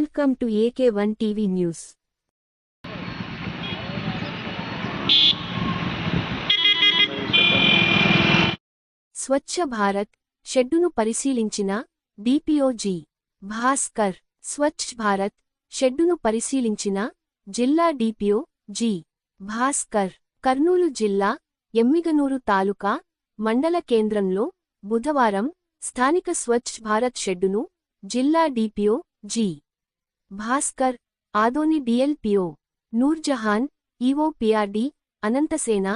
Welcome to AK one TV news Swachh Bharat షెడ్డును పరిశీలించిన DPO G Bhaskar Swachh Bharat షెడ్డును పరిశీలించిన జిల్లా డిపిఓ జి భాస్కర్ కర్నూలు జిల్లా ఎమ్మిగనూరు తాలూకా మండల కేంద్రంలో బుధవారం స్థానిక స్వచ్ఛ భారత్ షెడ్డును జిల్లా DPO G Bhaskar Adoni DLPO Noorjahan EO PRD Ananthasena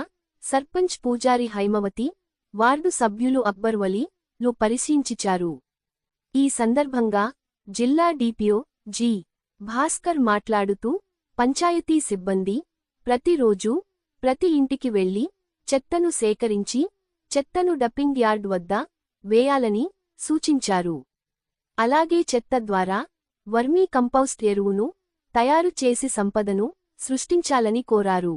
sarpanch Pujari Haimavathi ward సభ్యులు అక్బర్ వలి లు పరిశీలించారు ఈ సందర్భంగా జిల్లా డిపిఓ జి. భాస్కర్ మాట్లాడుతూ పంచాయతీ సిబ్బంది ప్రతిరోజూ ప్రతి ఇంటికి వెళ్ళి చెత్తను సేకరించి చెత్తను డప్పింగ్ యార్డ్ వద్ద వేయాలని సూచించారు. అలాగే చెత్త ద్వారా వర్మీ కంపౌస్ట్ ఎరువును తయారు చేసి సంపదను సృష్టించాలని కోరారు.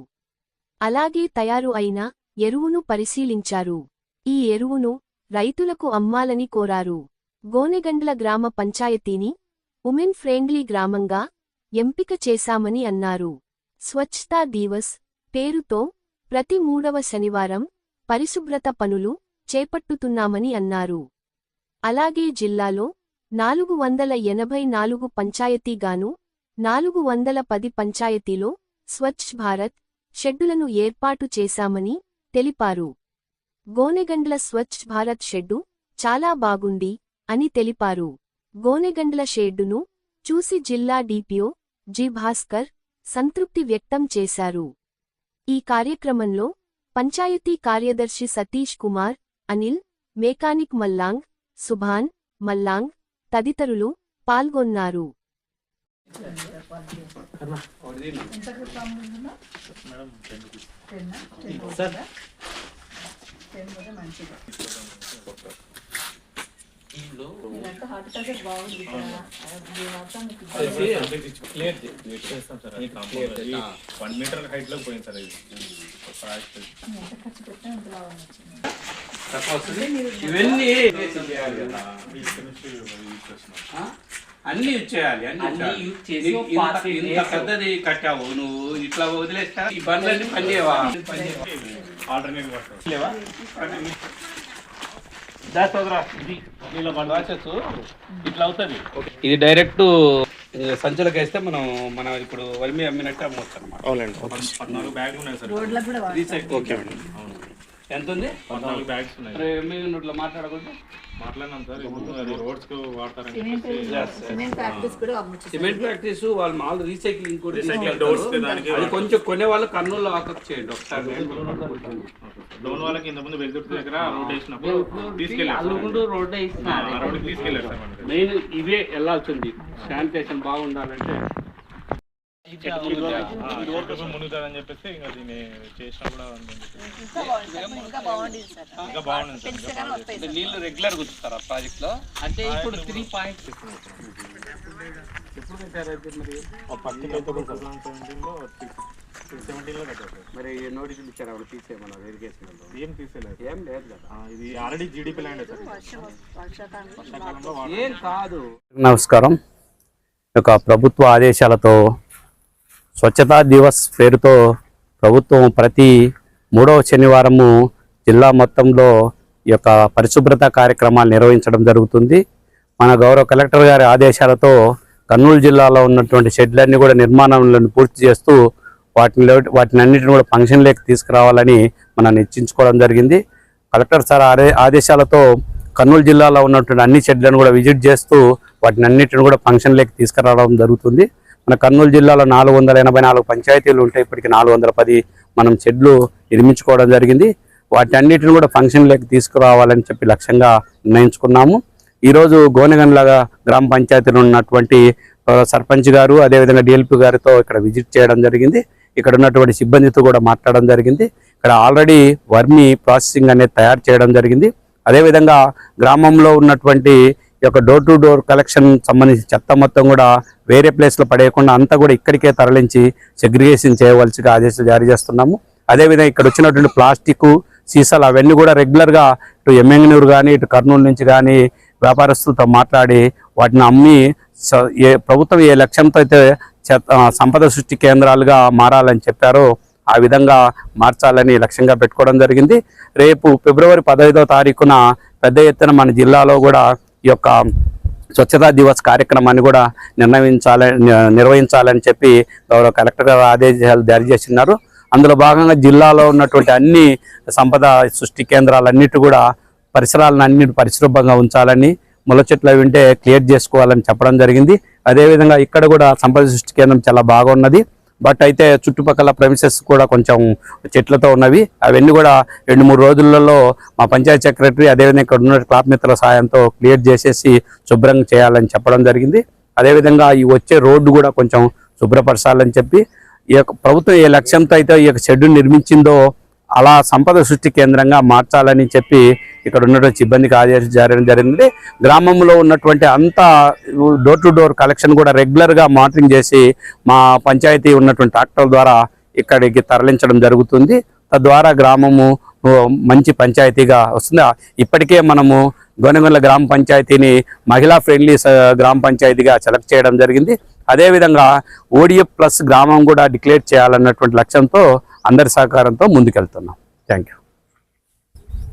అలాగే తయారు అయిన ఎరువును పరిశీలించారు. ఈ ఎరువును రైతులకు అమ్మాలని కోరారు. గోనెగండ్ల గ్రామ పంచాయతీని ఉమెన్ ఫ్రెండ్లీ గ్రామంగా ఎంపిక చేశామని అన్నారు. స్వచ్ఛతా దివస్ పేరుతో ప్రతి మూడవ శనివారం పరిశుభ్రత పనులు చేపట్టుతున్నామని అన్నారు. అలాగే జిల్లాలో నాలుగు వందల ఎనభై నాలుగు పంచాయతీగాను నాలుగు వందల పది పంచాయతీలో స్వచ్ఛ్ భారత్ షెడ్డులను ఏర్పాటు చేశామని తెలిపారు. గోనెగండ్ల స్వచ్ఛ్ భారత్ షెడ్డు చాలా బాగుంది అని తెలిపారు. గోనెగండ్ల షెడ్డును చూసి జిల్లా డీపీఓ జి భాస్కర్ సంతృప్తి వ్యక్తం చేశారు. ఈ కార్యక్రమంలో పంచాయతీ కార్యదర్శి సతీష్ కుమార్ అనిల్ మెకానిక్ మల్లాంగ్ సుభాన్ మల్లాంగ్ తదితరులు పాల్గొన్నారు. వన్ మీటర్ హైట్లో పోయింది సార్ ఇది. ఒక ఆయిల్ ఇవన్నీ? అన్ని యూజ్ చేయాలి అన్ని ఇంత- పార్టీ ఇంత డేస్ పెద్దది కట్టావు నువ్వు ఇట్లా వదిలేస్తా ఈ బండ్లన్నీ ఇట్లా అవుతుంది. ఇది డైరెక్ట్ సంచులకు వేస్తే మనం మనం ఇప్పుడు వరిమి అమ్మినట్టు అమ్మవచ్చు అనమాట అవునండి పద్నాలుగు బ్యాగులు ఉన్నాయి సార్. ఓకే ఎంత ఉంది పద్నాలుగు బ్యాగ్స్ ఉన్నాయి. మరి ఎమ్మిది నోట్లో మాట్లాడకూడదు. మాట్లాడినాం సార్ రోడ్స్కు సిమెంట్ ఫ్యాక్టరీస్ వాళ్ళు మామూలు రీసైక్లింగ్ కూడా అది కొంచెం కొనే వాళ్ళు కర్నూలు వాకప్ చేయండి ఒకసారి. డోన్ వాళ్ళకి ఇంత ముందు దగ్గర రోడ్ వేసినప్పుడు తీసుకెళ్ళారు సార్ మనకి మెయిన్ ఇవే వెళ్ళాల్సింది. శానిటేషన్ బాగుండాలంటే మునుగుతుందని చెప్పేసి ఇంకా దీన్ని చేసినా కూడా ఇంకా బాగుండేది సార్. ఇంకా బాగుంది సార్. ఇంకా బాగా చేశారు. అంటే నీళ్ళు రెగ్యులర్ గుర్తుతారా ప్రాజెక్ట్లో? అంటే ఇప్పుడు త్రీ ఎప్పుడు అయితే మరి నోటీసులు ఇచ్చారు అప్పుడు తీసేయమన్నారు ఇరిగేషన్ ఏం తీసేలేదు ఏం లేదు కదా. ఇది ఆల్రెడీ జీడిపి ల్యాండ్ సార్ ఏం కాదు. నమస్కారం. యొక్క ప్రభుత్వ ఆదేశాలతో స్వచ్ఛతా దివస్ పేరుతో ప్రభుత్వం ప్రతి మూడవ శనివారము జిల్లా మొత్తంలో ఈ యొక్క పరిశుభ్రత కార్యక్రమాలు నిర్వహించడం జరుగుతుంది. మన గౌరవ కలెక్టర్ గారి ఆదేశాలతో కర్నూలు జిల్లాలో ఉన్నటువంటి షెడ్లన్నీ కూడా నిర్మాణాలను పూర్తి చేస్తూ వాటిని వాటిని అన్నిటిని కూడా ఫంక్షన్లోకి తీసుకురావాలని మనం నిశ్చయించుకోవడం జరిగింది. కలెక్టర్ సార్ ఆదే ఆదేశాలతో కర్నూలు జిల్లాలో ఉన్నటువంటి అన్ని షెడ్లను కూడా విజిట్ చేస్తూ వాటిని అన్నిటిని కూడా ఫంక్షన్లోకి తీసుకురావడం జరుగుతుంది. మన కర్నూలు జిల్లాలో నాలుగు వందల ఎనభై నాలుగు పంచాయతీలు ఉంటాయి ఇప్పటికి నాలుగు వందల పది మనం షెడ్లు నిర్మించుకోవడం జరిగింది. వాటి అన్నిటిని కూడా ఫంక్షన్లోకి తీసుకురావాలని చెప్పి లక్ష్యంగా నిర్ణయించుకున్నాము. ఈరోజు గోనెగండ్ల గ్రామ పంచాయతీలో ఉన్నటువంటి సర్పంచ్ గారు అదేవిధంగా డిఎల్పి గారితో ఇక్కడ విజిట్ చేయడం జరిగింది. ఇక్కడ ఉన్నటువంటి సిబ్బందితో కూడా మాట్లాడడం జరిగింది. ఇక్కడ ఆల్రెడీ వర్మి ప్రాసెసింగ్ అనేది తయారు చేయడం జరిగింది. అదేవిధంగా గ్రామంలో ఉన్నటువంటి యొక్క డోర్ టు డోర్ కలెక్షన్ సంబంధించి చెత్త మొత్తం కూడా వేరే ప్లేస్లో పడేయకుండా అంతా కూడా ఇక్కడికే తరలించి సెగ్రిగేషన్ చేయవలసిగా ఆదేశాలు జారీ చేస్తున్నాము. అదేవిధంగా ఇక్కడ వచ్చినటువంటి ప్లాస్టిక్ సీసాలు అవన్నీ కూడా రెగ్యులర్గా ఇటు ఎమ్మెంగనూరు కానీ ఇటు కర్నూలు నుంచి కానీ వ్యాపారస్తులతో మాట్లాడి వాటిని అమ్మి ఏ ప్రభుత్వం ఏ లక్ష్యంతో అయితే సంపద సృష్టి కేంద్రాలుగా మారాలని చెప్పారో ఆ విధంగా మార్చాలని లక్ష్యంగా పెట్టుకోవడం జరిగింది. రేపు ఫిబ్రవరి పదహైదో తారీఖున పెద్ద ఎత్తున మన జిల్లాలో కూడా ఈ యొక్క స్వచ్ఛతా దివస్ కార్యక్రమాన్ని కూడా నిర్ణయించాలని నిర్వహించాలని చెప్పి గౌరవ కలెక్టర్ గారు ఆదేశాలు జారీ చేస్తున్నారు. అందులో భాగంగా జిల్లాలో ఉన్నటువంటి అన్ని సంపద సృష్టి కేంద్రాలన్నిటి కూడా పరిసరాలను అన్నిటి పరిశుభ్రంగా ఉంచాలని ముళ్ళ చెట్లు అవి ఉంటే క్లియర్ చేసుకోవాలని చెప్పడం జరిగింది. అదేవిధంగా ఇక్కడ కూడా సంపద సృష్టి కేంద్రం చాలా బాగున్నది. బట్ అయితే చుట్టుపక్కల ప్రెమిసెస్ కూడా కొంచెం చెట్లతో ఉన్నవి. అవన్నీ కూడా రెండు మూడు రోజులలో మా పంచాయత్ సెక్రటరీ అదేవిధంగా ఇక్కడ ఉన్న క్లాప్ మిత్రుల సాయంతో క్లియర్ చేసేసి శుభ్రంగా చేయాలని చెప్పడం జరిగింది. అదేవిధంగా ఈ వచ్చే రోడ్డు కూడా కొంచెం శుభ్రపరచాలని చెప్పి ఈ యొక్క ప్రభుత్వం ఏ లక్ష్యంతో అయితే ఈ యొక్క షెడ్యూల్ నిర్మించిందో అలా సంపద సృష్టి కేంద్రంగా మార్చాలని చెప్పి ఇక్కడ ఉన్నటువంటి సిబ్బందికి ఆదేశం జారీ జరిగింది. గ్రామంలో ఉన్నటువంటి అంతా డోర్ టు డోర్ కలెక్షన్ కూడా రెగ్యులర్గా మానిటరింగ్ చేసి మా పంచాయతీ ఉన్నటువంటి ట్రాక్టర్ ద్వారా ఇక్కడికి తరలించడం జరుగుతుంది. తద్వారా గ్రామము మంచి పంచాయతీగా వస్తుంది. ఇప్పటికే మనము గోనెగొండ గ్రామ పంచాయతీని మహిళా ఫ్రెండ్లీ స- గ్రామ పంచాయతీగా సెలెక్ట్ చేయడం జరిగింది. అదేవిధంగా ఓడిఎఫ్ ప్లస్ గ్రామం కూడా డిక్లేర్ చేయాలన్నటువంటి లక్ష్యంతో అందరి సహకారంతో ముందుకెళ్తున్నాం. Thank you